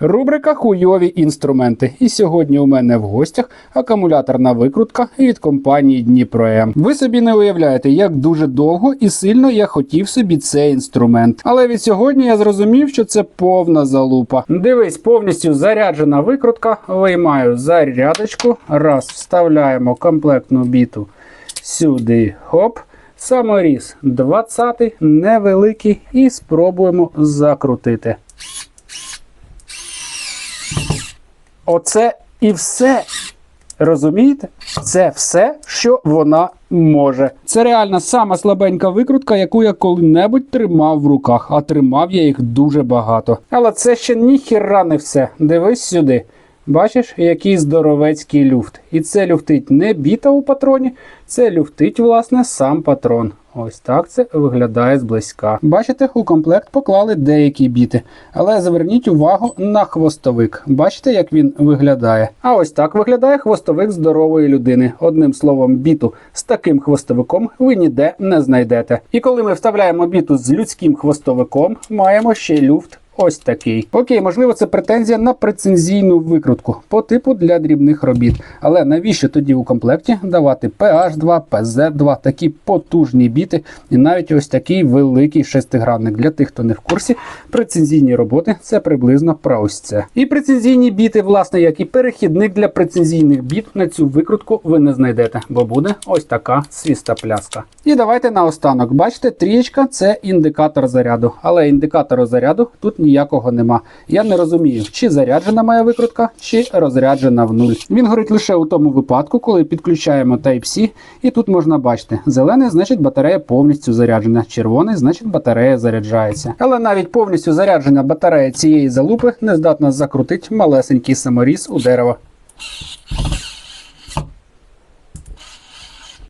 Рубрика Хуйові інструменти. І сьогодні у мене в гостях акумуляторна викрутка від компанії Дніпром. Ви собі не уявляєте, як дуже довго і сильно я хотів собі цей інструмент. Але від сьогодні я зрозумів, що це повна залупа. Дивись, повністю заряджена викрутка. Виймаю зарядочку. Раз, вставляємо комплектну біту сюди. Хоп. Саморіз 20 невеликий, і спробуємо закрутити. Оце і все. Розумієте? Це все, що вона може. Це реально сама слабенька викрутка, яку я коли-небудь тримав в руках, а тримав я їх дуже багато. Але це ще ніхіра не все. Дивись сюди. Бачиш, який здоровецький люфт. І це люфтить не біта у патроні, це люфтить, власне, сам патрон. Ось так це виглядає зблизька. Бачите, у комплект поклали деякі біти. Але зверніть увагу на хвостовик. Бачите, як він виглядає? А ось так виглядає хвостовик здорової людини. Одним словом, біту з таким хвостовиком ви ніде не знайдете. І коли ми вставляємо біту з людським хвостовиком, маємо ще люфт Ось такий. Окей, можливо, це претензія на прецензійну викрутку по типу для дрібних робіт. Але навіщо тоді у комплекті давати PH2, PZ2, такі потужні біти, і навіть ось такий великий шестигранник. Для тих, хто не в курсі, прецензійні роботи це приблизно про ось це. І прецензійні біти, власне, як і перехідник для прецензійних біт на цю викрутку ви не знайдете, бо буде ось така свіста пляска. І давайте наостанок. Бачите, трієчка це індикатор заряду, але індикатору заряду тут ніякого нема. Я не розумію, чи заряджена моя викрутка, чи розряджена в нуль. Він горить лише у тому випадку, коли підключаємо Type-C, і тут можна бачити, зелений значить батарея повністю заряджена, червоний значить батарея заряджається. Але навіть повністю заряджена батарея цієї залупи не здатна закрутити малесенький саморіз у дерево.